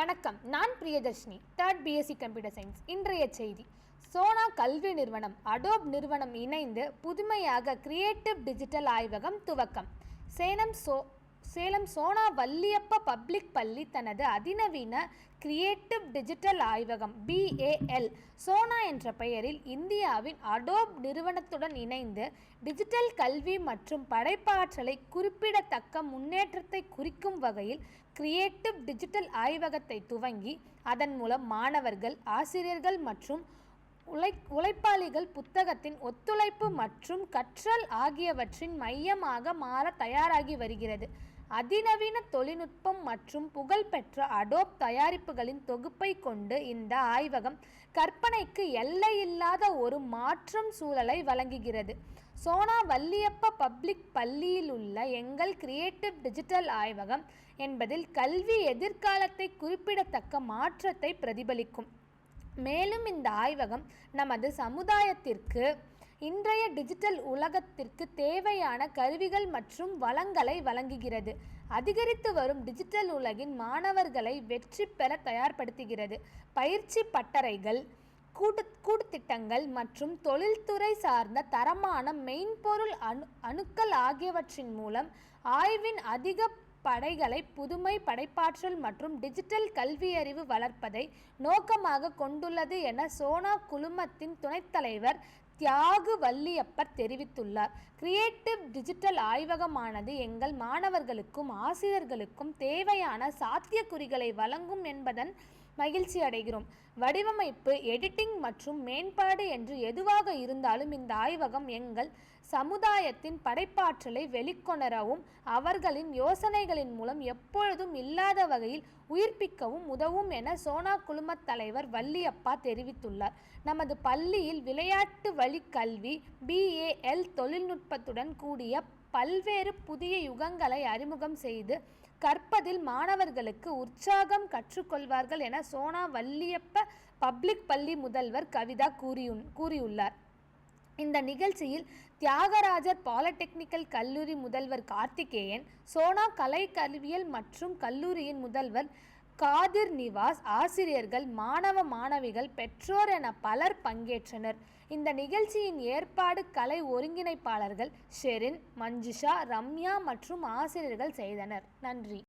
வணக்கம். நான் Priyadharshini third BSc computer science இன்றைய செய்தி. சோனா கல்வி நிறுவனம் அடோப் நிறுவனம் இணைந்து புதுமையாக கிரியேட்டிவ் டிஜிட்டல் ஆய்வகம் துவக்கம். சேனம் சோ சேலம் சோனா வல்லியப்ப பப்ளிக் பள்ளி தனது அதிநவீன கிரியேட்டிவ் டிஜிட்டல் ஆய்வகம் பிஏஎல் சோனா என்ற பெயரில் இந்தியாவின் அடோப் நிறுவனத்துடன் இணைந்து டிஜிட்டல் கல்வி மற்றும் படைப்பாற்றலை குறிப்பிடத்தக்க முன்னேற்றத்தை குறிக்கும் வகையில் கிரியேட்டிவ் டிஜிட்டல் ஆய்வகத்தை துவங்கி அதன் மூலம் மாணவர்கள் ஆசிரியர்கள் மற்றும் உழை உழைப்பாளிகள் புத்தகத்தின் ஒத்துழைப்பு மற்றும் கற்றல் ஆகியவற்றின் மையமாக மாற தயாராகி வருகிறது. அதிநவீன தொழில்நுட்பம் மற்றும் புகழ்பெற்ற அடோப் தயாரிப்புகளின் தொகுப்பை கொண்டு இந்த ஆய்வகம் கற்பனைக்கு எல்லையில்லாத ஒரு மாற்றும் சூழலை வழங்குகிறது. சோனா வல்லியப்ப பப்ளிக் பள்ளியில் உள்ள எங்கள் கிரியேட்டிவ் டிஜிட்டல் ஆய்வகம் என்பதில் கல்வி எதிர்காலத்தை குறிப்பிடத்தக்க மாற்றத்தை பிரதிபலிக்கும். மேலும் இந்த ஆய்வகம் நமது சமுதாயத்திற்கு இன்றைய டிஜிட்டல் உலகத்திற்கு தேவையான கருவிகள் மற்றும் வளங்களை வழங்குகிறது. அதிகரித்து வரும் டிஜிட்டல் உலகின் மாணவர்களை வெற்றி பெற தயார்படுத்துகிறது. பயிற்சி பட்டறைகள் கூட்டு கூட்டுத்திட்டங்கள் மற்றும் தொழில்துறை சார்ந்த தரமான மென்பொருள் அணு அணுக்கள் ஆகியவற்றின் மூலம் ஆய்வின் அதிக படைகளை புதுமை படைப்பாற்றல் மற்றும் டிஜிட்டல் கல்வியறிவு வளர்ப்பதை நோக்கமாக கொண்டுள்ளது என சோனா குழுமத்தின் துணைத் தலைவர் தியாகு வல்லியப்பர் தெரிவித்துள்ளார். கிரியேட்டிவ் டிஜிட்டல் ஆய்வகமானது எங்கள் மாணவர்களுக்கும் ஆசிரியர்களுக்கும் தேவையான சாத்தியக்குறிகளை வழங்கும் என்பதன் மகிழ்ச்சி அடைகிறோம். வடிவமைப்பு எடிட்டிங் மற்றும் மேம்பாடு என்று எதுவாக இருந்தாலும் இந்த ஆய்வகம் எங்கள் சமுதாயத்தின் படைப்பாற்றலை வெளிக்கொணரவும் அவர்களின் யோசனைகளின் மூலம் எப்பொழுதும் இல்லாத வகையில் உயிர்ப்பிக்கவும் உதவும் என சோனா குழுமத் தலைவர் வள்ளியப்பா தெரிவித்துள்ளார். நமது பள்ளியில் விளையாட்டு வழி கல்வி பிஏஎல் தொழில்நுட்பத்துடன் கூடிய பல்வேறு புதிய யுகங்களை அறிமுகம் செய்து கற்பதில் மாணவர்களுக்கு உற்சாகம் கற்றுக்கொள்வார்கள் என சோனா வல்லியப்ப பப்ளிக் பள்ளி முதல்வர் கவிதா கூறியு கூறியுள்ளார். இந்த நிகழ்ச்சியில் தியாகராஜர் பாலிடெக்னிக்கல் கல்லூரி முதல்வர் கார்த்திகேயன் சோனா கலை கல்வியல் மற்றும் கல்லூரியின் முதல்வர் காதிர் நிவாஸ் ஆசிரியர்கள் மாணவ மாணவிகள் பெற்றோர் என பலர் பங்கேற்றனர். இந்த நிகழ்ச்சியின் ஏற்பாடு கலை ஒருங்கிணைப்பாளர்கள் ஷெரின் மஞ்சுஷா ரம்யா மற்றும் ஆசிரியர்கள் செய்தனர். நன்றி.